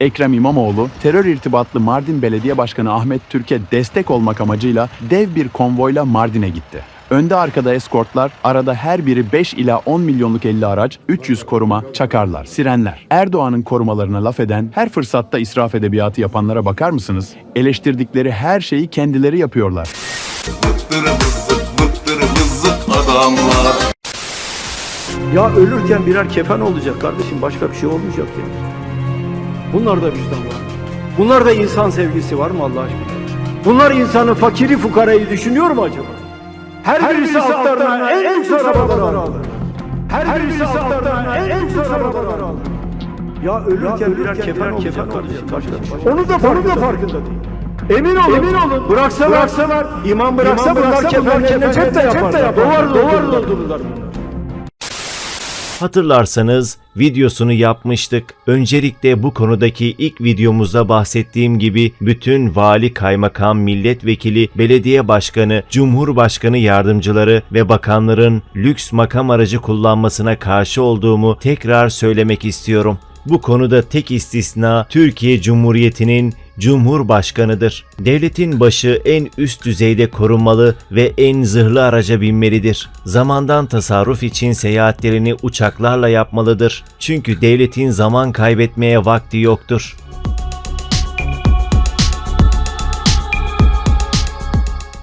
Ekrem İmamoğlu, terör irtibatlı Mardin Belediye Başkanı Ahmet Türk'e destek olmak amacıyla dev bir konvoyla Mardin'e gitti. Önde arkada eskortlar, arada her biri 5 ila 10 milyonluk 50 araç, 300 koruma, çakarlar, sirenler. Erdoğan'ın korumalarına laf eden, her fırsatta israf edebiyatı yapanlara bakar mısınız? Eleştirdikleri her şeyi kendileri yapıyorlar. Vıttırı vızık vıttırı vızık adamlar Ya ölürken birer kefen olacak kardeşim başka bir şey olmayacak ya. Bunlarda vicdan var. Bunlarda insan sevgisi var mı Allah aşkına? Bunlar insanı fakiri fukarayı düşünüyor mu acaba? Her, birisi altlarına en lüks arabaları alır. Her, birisi altlarına en lüks arabaları alır. Ya ölürken birer kefen olacak kardeşim başka bir şey. Onu da farkında, farkında değil. Emin olun, emin olun. Bıraksalar, bıraksalar imam bıraksa bunlar kefenlerine cep de yaparlar. Dolar dolar doldururlar bunlar. Hatırlarsanız videosunu yapmıştık. Öncelikle bu konudaki ilk videomuzda bahsettiğim gibi bütün vali, kaymakam, milletvekili, belediye başkanı, cumhurbaşkanı yardımcıları ve bakanların lüks makam aracı kullanmasına karşı olduğumu tekrar söylemek istiyorum. Bu konuda tek istisna Türkiye Cumhuriyeti'nin Cumhurbaşkanıdır. Devletin başı en üst düzeyde korunmalı ve en zırhlı araca binmelidir. Zamandan tasarruf için seyahatlerini uçaklarla yapmalıdır. Çünkü devletin zaman kaybetmeye vakti yoktur.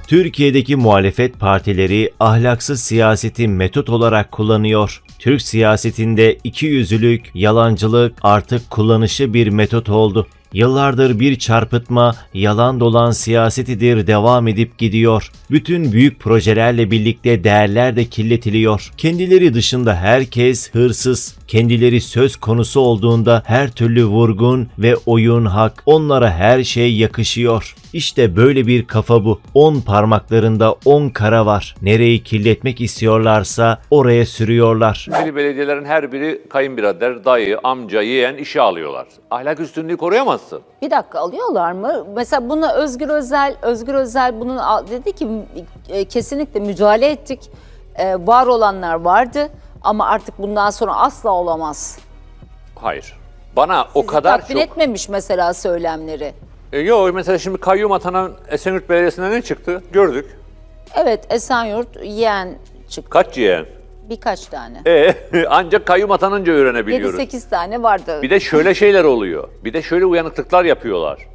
Türkiye'deki muhalefet partileri ahlaksız siyaseti metot olarak kullanıyor. Türk siyasetinde ikiyüzlülük, yalancılık artık kullanışı bir metot oldu. Yıllardır bir çarpıtma, yalan dolan siyasetidir devam edip gidiyor. Bütün büyük projelerle birlikte değerler de kirletiliyor. Kendileri dışında herkes hırsız. Kendileri söz konusu olduğunda her türlü vurgun ve oyun hak. Onlara her şey yakışıyor. İşte böyle bir kafa bu. 10 parmaklarında 10 kara var. Nereyi kirletmek istiyorlarsa oraya sürüyorlar. Biri belediyelerin her biri kayınbirader, dayı, amca, yeğen işe alıyorlar. Ahlak üstünlüğü koruyamazsın. Bir dakika alıyorlar mı? Mesela buna Özgür Özel, Özgür Özel bunun dedi ki e, kesinlikle müdahale ettik. E, var olanlar vardı ama artık bundan sonra asla olamaz. Hayır. Bana o Sizi kadar tatmin çok... etmemiş mesela söylemleri. E, yok mesela şimdi kayyum atanan Esenyurt Belediyesi'nde ne çıktı? Gördük. Evet Esenyurt yeğen çıktı. Kaç yeğen? Birkaç tane. E, ancak kayyum atanınca öğrenebiliyoruz. 7-8 tane vardı. Bir de şöyle şeyler oluyor. Bir de şöyle uyanıklıklar yapıyorlar.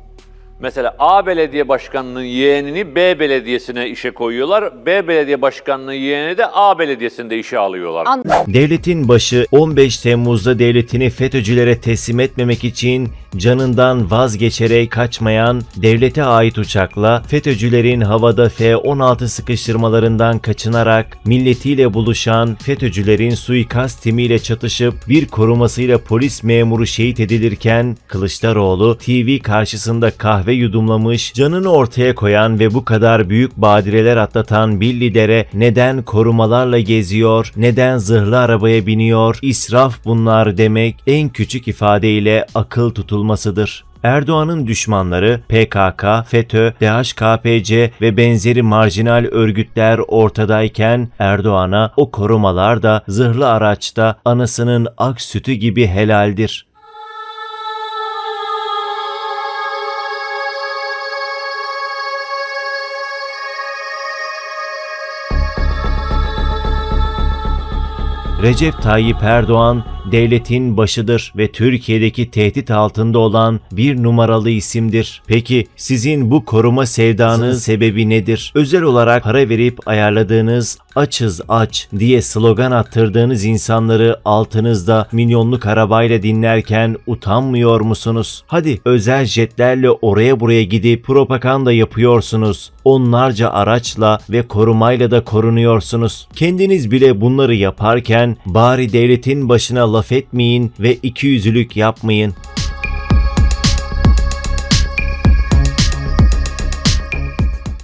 Mesela A belediye başkanının yeğenini B belediyesine işe koyuyorlar. B belediye başkanının yeğeni de A belediyesinde işe alıyorlar. An- Devletin başı 15 Temmuz'da devletini FETÖ'cülere teslim etmemek için canından vazgeçerek kaçmayan devlete ait uçakla FETÖ'cülerin havada F-16 sıkıştırmalarından kaçınarak milletiyle buluşan FETÖ'cülerin suikast timiyle çatışıp bir korumasıyla polis memuru şehit edilirken Kılıçdaroğlu TV karşısında kahve yudumlamış, canını ortaya koyan ve bu kadar büyük badireler atlatan bir lidere neden korumalarla geziyor, neden zırhlı arabaya biniyor, israf bunlar demek en küçük ifadeyle akıl tutulmasıdır. Erdoğan'ın düşmanları PKK, FETÖ, DHKPC ve benzeri marjinal örgütler ortadayken Erdoğan'a o korumalar da zırhlı araçta anasının ak sütü gibi helaldir. Recep Tayyip Erdoğan devletin başıdır ve Türkiye'deki tehdit altında olan bir numaralı isimdir. Peki sizin bu koruma sevdanız sebebi nedir? Özel olarak para verip ayarladığınız açız aç diye slogan attırdığınız insanları altınızda milyonluk arabayla dinlerken utanmıyor musunuz? Hadi özel jetlerle oraya buraya gidip propaganda yapıyorsunuz. Onlarca araçla ve korumayla da korunuyorsunuz. Kendiniz bile bunları yaparken bari devletin başına laf etmeyin ve ikiyüzlülük yapmayın.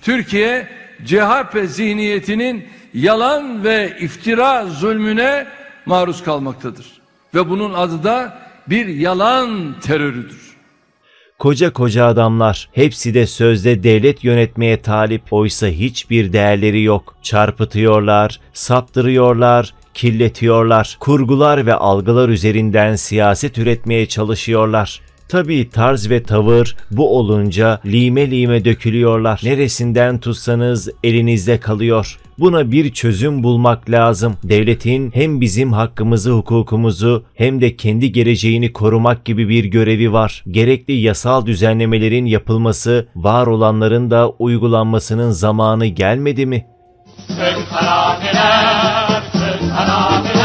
Türkiye CHP zihniyetinin yalan ve iftira zulmüne maruz kalmaktadır. Ve bunun adı da bir yalan terörüdür. Koca koca adamlar, hepsi de sözde devlet yönetmeye talip, oysa hiçbir değerleri yok. Çarpıtıyorlar, saptırıyorlar, kirletiyorlar, kurgular ve algılar üzerinden siyaset üretmeye çalışıyorlar. Tabii tarz ve tavır bu olunca lime lime dökülüyorlar. Neresinden tutsanız elinizde kalıyor. Buna bir çözüm bulmak lazım. Devletin hem bizim hakkımızı, hukukumuzu hem de kendi geleceğini korumak gibi bir görevi var. Gerekli yasal düzenlemelerin yapılması, var olanların da uygulanmasının zamanı gelmedi mi? Atmak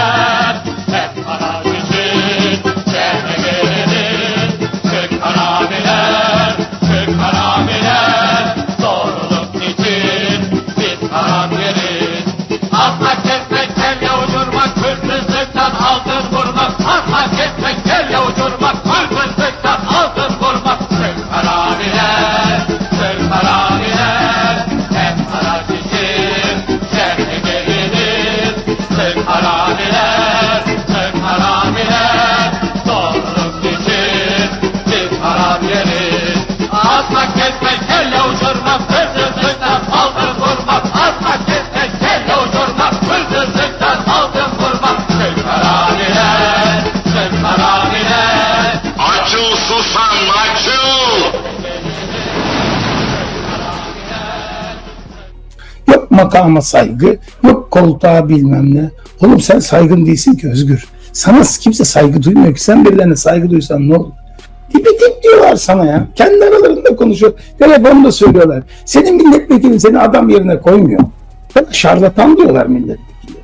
makama saygı, yok koltuğa bilmem ne. Oğlum sen saygın değilsin ki Özgür. Sana kimse saygı duymuyor ki. Sen birilerine saygı duysan ne olur? Tipi tip diyorlar sana ya. Kendi aralarında konuşuyor. Telefonda söylüyorlar. Senin milletvekilin seni adam yerine koymuyor. Sana şarlatan diyorlar milletvekili.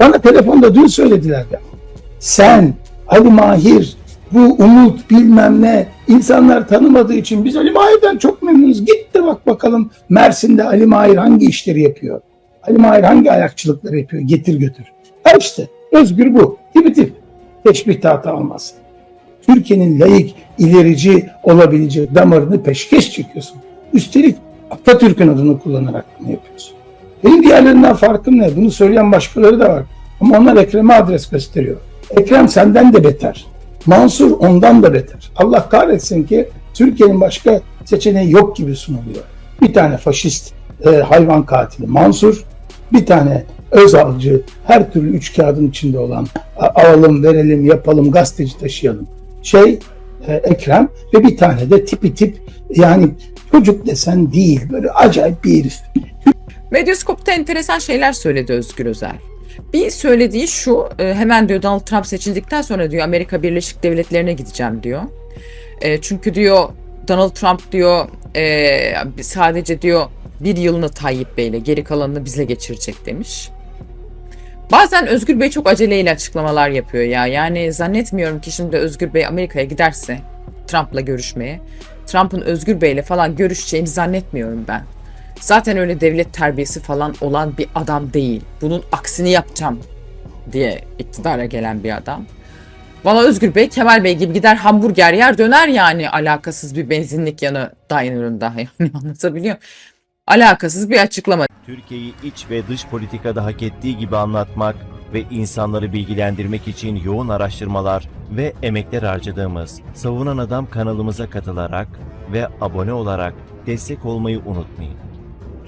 Bana telefonda dün söylediler ya. Sen Ali Mahir, bu Umut bilmem ne insanlar tanımadığı için biz Ali Mahir'den çok memnunuz. Git de bak bakalım Mersin'de Ali Mahir hangi işleri yapıyor? Ali Mahir hangi ayakçılıkları yapıyor? Getir götür. Ha işte Özgür bu. Tipi tip. Teşbih tahta almaz. Türkiye'nin layık, ilerici olabilecek damarını peşkeş çekiyorsun. Üstelik Atatürk'ün adını kullanarak bunu yapıyorsun. Benim diğerlerinden farkım ne? Bunu söyleyen başkaları da var. Ama onlar Ekrem'e adres gösteriyor. Ekrem senden de beter. Mansur ondan da beter. Allah kahretsin ki Türkiye'nin başka seçeneği yok gibi sunuluyor. Bir tane faşist e, hayvan katili Mansur, bir tane özalcı, her türlü üç kağıdın içinde olan alalım, verelim, yapalım, gazeteci taşıyalım. Şey e, Ekrem ve bir tane de tipi tip yani çocuk desen değil böyle acayip bir herif. Medyaskop'ta enteresan şeyler söyledi Özgür Özel. Bir söylediği şu, e, hemen diyor Donald Trump seçildikten sonra diyor Amerika Birleşik Devletleri'ne gideceğim diyor. E, çünkü diyor Donald Trump diyor e, sadece diyor bir yılını Tayyip Bey'le geri kalanını bizle geçirecek demiş. Bazen Özgür Bey çok aceleyle açıklamalar yapıyor ya. Yani zannetmiyorum ki şimdi Özgür Bey Amerika'ya giderse Trump'la görüşmeye. Trump'ın Özgür Bey'le falan görüşeceğini zannetmiyorum ben. Zaten öyle devlet terbiyesi falan olan bir adam değil. Bunun aksini yapacağım diye iktidara gelen bir adam. Valla Özgür Bey Kemal Bey gibi gider hamburger yer döner yani alakasız bir benzinlik yanı dainerında yani anlatabiliyor. Alakasız bir açıklama. Türkiye'yi iç ve dış politikada hak ettiği gibi anlatmak ve insanları bilgilendirmek için yoğun araştırmalar ve emekler harcadığımız Savunan Adam kanalımıza katılarak ve abone olarak destek olmayı unutmayın.